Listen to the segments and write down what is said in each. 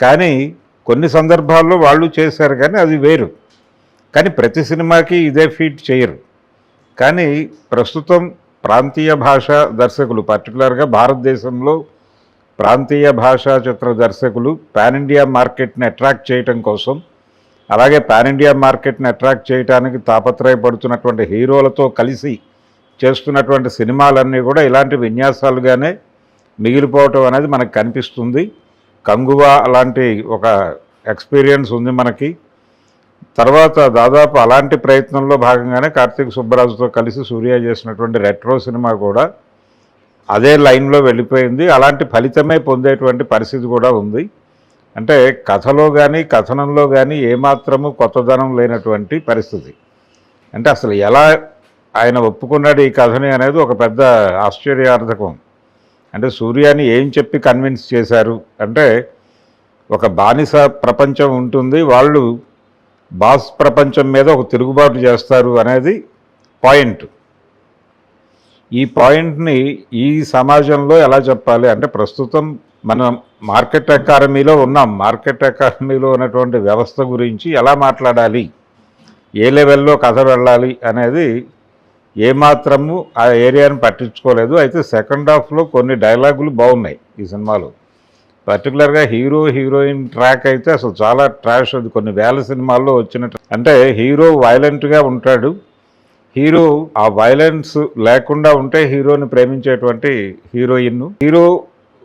కానీ కొన్ని సందర్భాల్లో వాళ్ళు చేశారు కానీ అది వేరు. కానీ ప్రతి సినిమాకి ఇదే ఫీట్ చేయరు. కానీ ప్రస్తుతం ప్రాంతీయ భాషా దర్శకులు పర్టికులర్గా భారతదేశంలో ప్రాంతీయ భాషా చిత్ర దర్శకులు పాన్ ఇండియా మార్కెట్ని అట్రాక్ట్ చేయటం కోసం అలాగే పాన్ ఇండియా మార్కెట్ని అట్రాక్ట్ చేయడానికి తాపత్రయపడుతున్నటువంటి హీరోలతో కలిసి చేస్తున్నటువంటి సినిమాలన్నీ కూడా ఇలాంటి విన్యాసాలుగానే మిగిలిపోవటం అనేది మనకు కనిపిస్తుంది. కంగువా అలాంటి ఒక ఎక్స్పీరియన్స్ ఉంది మనకి. తర్వాత దాదాపు అలాంటి ప్రయత్నంలో భాగంగానే కార్తీక్ సుబ్బరాజుతో కలిసి సూర్య చేసినటువంటి రెట్రో సినిమా కూడా అదే లైన్లో వెళ్ళిపోయింది. అలాంటి ఫలితమే పొందేటువంటి పరిస్థితి కూడా ఉంది. అంటే కథలో కానీ కథనంలో కానీ ఏమాత్రము కొత్తదనం లేనటువంటి పరిస్థితి. అంటే అసలు ఎలా ఆయన ఒప్పుకున్నాడు ఈ కథని అనేది ఒక పెద్ద ఆశ్చర్యార్థకం. అంటే సూర్యాని ఏం చెప్పి కన్విన్స్ చేశారు? అంటే ఒక బానిస ప్రపంచం ఉంటుంది వాళ్ళు బాస్ ప్రపంచం మీద ఒక తిరుగుబాటు చేస్తారు అనేది పాయింట్ ఈ పాయింట్ని ఈ సమాజంలో ఎలా చెప్పాలి? అంటే ప్రస్తుతం మనం మార్కెట్ ఎకానమీలో ఉన్నాం. మార్కెట్ ఎకానమీలో ఉన్నటువంటి వ్యవస్థ గురించి ఎలా మాట్లాడాలి? ఏ లెవెల్లో కథ వెళ్ళాలి అనేది ఏమాత్రము ఆ ఏరియాను పట్టించుకోలేదు. అయితే సెకండ్ హాఫ్లో కొన్ని డైలాగులు బాగున్నాయి ఈ సినిమాలో. పర్టికులర్గా హీరో హీరోయిన్ ట్రాక్ అయితే అసలు చాలా ట్రాష్ అది. కొన్ని వేల సినిమాల్లో వచ్చిన అంటే హీరో వైలెంట్గా ఉంటాడు. హీరో ఆ వైలెన్స్ లేకుండా ఉంటే హీరోని ప్రేమించేటువంటి హీరోయిన్ హీరో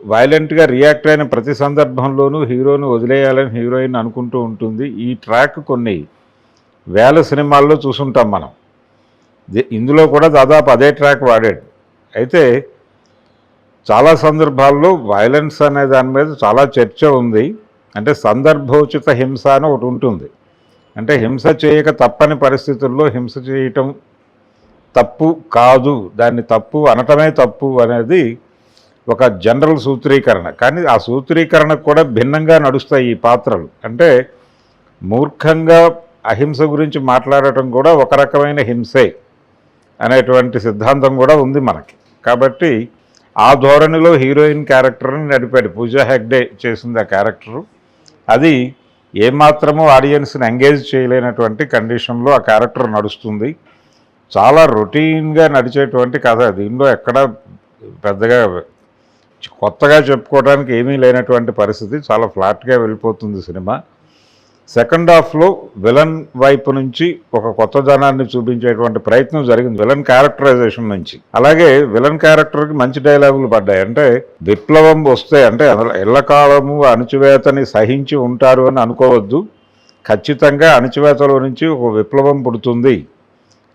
వైలెంట్గా రియాక్ట్ అయిన ప్రతి సందర్భంలోనూ హీరోని వదిలేయాలని హీరోయిన్ అనుకుంటూ ఉంటుంది. ఈ ట్రాక్ కొన్ని వేల సినిమాల్లో చూసుంటాం మనం. ఇందులో కూడా దాదాపు అదే ట్రాక్ వాడాడు. అయితే చాలా సందర్భాల్లో వైలెన్స్ అనే దాని మీద చాలా చర్చ ఉంది. అంటే సందర్భోచిత హింస అని ఒకటి ఉంటుంది. అంటే హింస చేయక తప్పని పరిస్థితుల్లో హింస చేయటం తప్పు కాదు. దాన్ని తప్పు అనటమే తప్పు అనేది ఒక జనరల్ సూత్రీకరణ. కానీ ఆ సూత్రీకరణకు కూడా భిన్నంగా నడుస్తాయి ఈ పాత్రలు. అంటే మూర్ఖంగా అహింస గురించి మాట్లాడటం కూడా ఒక రకమైన హింసే. అనేటువంటి సిద్ధాంతం కూడా ఉంది మనకి. కాబట్టి ఆ ధోరణిలో హీరోయిన్ క్యారెక్టర్ని నడిపాడు. పూజా హెగ్డే చేసింది ఆ క్యారెక్టరు. అది ఏమాత్రము ఆడియన్స్ని ఎంగేజ్ చేయలేనటువంటి కండిషన్లో ఆ క్యారెక్టర్ నడుస్తుంది. చాలా రొటీన్గా నడిచేటువంటి కథ. దీనిలో ఎక్కడ పెద్దగా కొత్తగా చెప్పుకోవడానికి ఏమీ లేనటువంటి పరిస్థితి. చాలా ఫ్లాట్గా వెళ్ళిపోతుంది సినిమా. సెకండ్ హాఫ్లో విలన్ వైపు నుంచి ఒక కొత్త ధనాన్ని చూపించేటువంటి ప్రయత్నం జరిగింది. విలన్ క్యారెక్టరైజేషన్ నుంచి. అలాగే విలన్ క్యారెక్టర్కి మంచి డైలాగులు పడ్డాయి. అంటే విప్లవం వస్తే అంటే ఎల్లకాలము అణచివేతని సహించి ఉంటారు అని అనుకోవద్దు. ఖచ్చితంగా అణచివేతలో నుంచి ఒక విప్లవం పుడుతుంది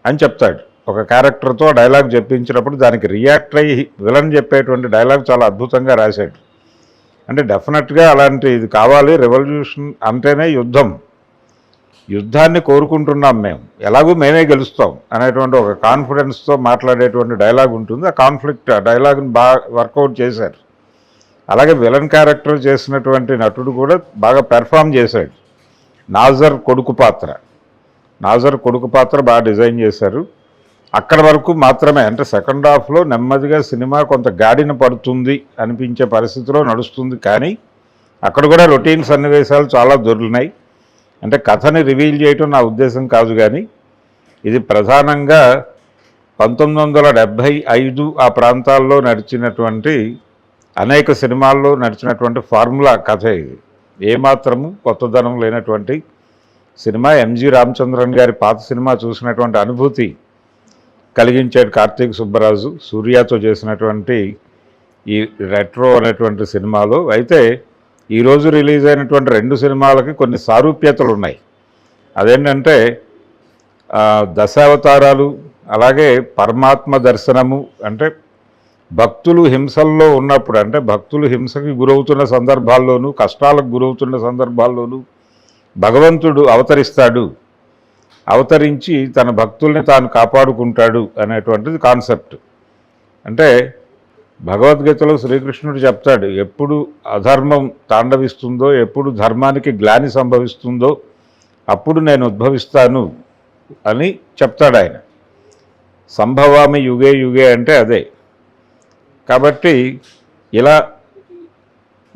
అని చెప్తాడు. ఒక క్యారెక్టర్తో డైలాగ్ చెప్పించినప్పుడు దానికి రియాక్ట్ అయ్యి విలన్ చెప్పేటువంటి డైలాగ్ చాలా అద్భుతంగా రాశాడు. అంటే డెఫినెట్గా అలాంటి ఇది కావాలి. రెవల్యూషన్ అంటేనే యుద్ధం. యుద్ధాన్ని కోరుకుంటున్నాం మేము. ఎలాగూ మేమే గెలుస్తాం అనేటువంటి ఒక కాన్ఫిడెన్స్తో మాట్లాడేటువంటి డైలాగ్ ఉంటుంది. ఆ కాన్ఫ్లిక్ట్ ఆ డైలాగ్ని బాగా వర్కౌట్ చేశారు అలాగే విలన్ క్యారెక్టర్ చేసినటువంటి నటుడు కూడా బాగా పెర్ఫామ్ చేశాడు. నాజర్ కొడుకు పాత్ర. నాజర్ కొడుకు పాత్ర బాగా డిజైన్ చేశారు. అక్కడ వరకు మాత్రమే అంటే సెకండ్ హాఫ్లో నెమ్మదిగా సినిమా కొంత గాడిన పడుతుంది అనిపించే పరిస్థితిలో నడుస్తుంది. కానీ అక్కడ కూడా రొటీన్ సన్నివేశాలు చాలా దొరికినాయి. అంటే కథని రివీల్ చేయటం నా ఉద్దేశం కాదు కానీ ఇది ప్రధానంగా పంతొమ్మిది వందల డెబ్భై ఐదు ఆ ప్రాంతాల్లో నడిచినటువంటి అనేక సినిమాల్లో నడిచినటువంటి ఫార్ములా కథ ఇది. ఏమాత్రము కొత్తదనం లేనటువంటి సినిమా ఎంజి రామచంద్రన్ గారి పాత సినిమా చూసినటువంటి అనుభూతి కలిగించాడు కార్తీక్ సుబ్బరాజు సూర్యతో చేసినటువంటి ఈ రెట్రో అనేటువంటి సినిమాలో. అయితే ఈరోజు రిలీజ్ అయినటువంటి రెండు సినిమాలకి కొన్ని సారూప్యతలు ఉన్నాయి. అదేంటంటే దశావతారాలు అలాగే పరమాత్మ దర్శనము అంటే భక్తులు హింసల్లో ఉన్నప్పుడు అంటే భక్తులు హింసకి గురవుతున్న సందర్భాల్లోనూ కష్టాలకు గురవుతున్న సందర్భాల్లోనూ భగవంతుడు అవతరిస్తాడు. అవతరించి తన భక్తుల్ని తాను కాపాడుకుంటాడు అనేటువంటిది కాన్సెప్ట్. అంటే భగవద్గీతలో శ్రీకృష్ణుడు చెప్తాడు ఎప్పుడు అధర్మం తాండవిస్తుందో ఎప్పుడు ధర్మానికి గ్లాని సంభవిస్తుందో అప్పుడు నేను ఉద్భవిస్తాను అని చెప్తాడు ఆయన. సంభవామి యుగే యుగే అంటే అదే. కాబట్టి ఇలా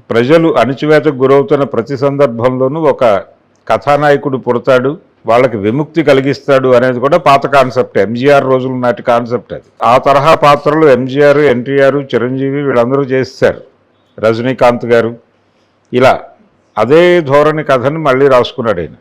ప్రజలు అణిచివేతకు గురవుతున్న ప్రతి సందర్భంలోనూ ఒక కథానాయకుడు పుడతాడు వాళ్ళకి విముక్తి కలిగిస్తాడు అనేది కూడా పాత కాన్సెప్ట్. ఎంజీఆర్ రోజుల నాటి కాన్సెప్ట్ అది. ఆ తరహా పాత్రలు ఎంజీఆర్ ఎన్టీఆర్ చిరంజీవి వీళ్ళందరూ చేస్తారు రజనీకాంత్ గారు. ఇలా అదే ధోరణి కథని మళ్ళీ రాసుకున్నాడు ఆయన.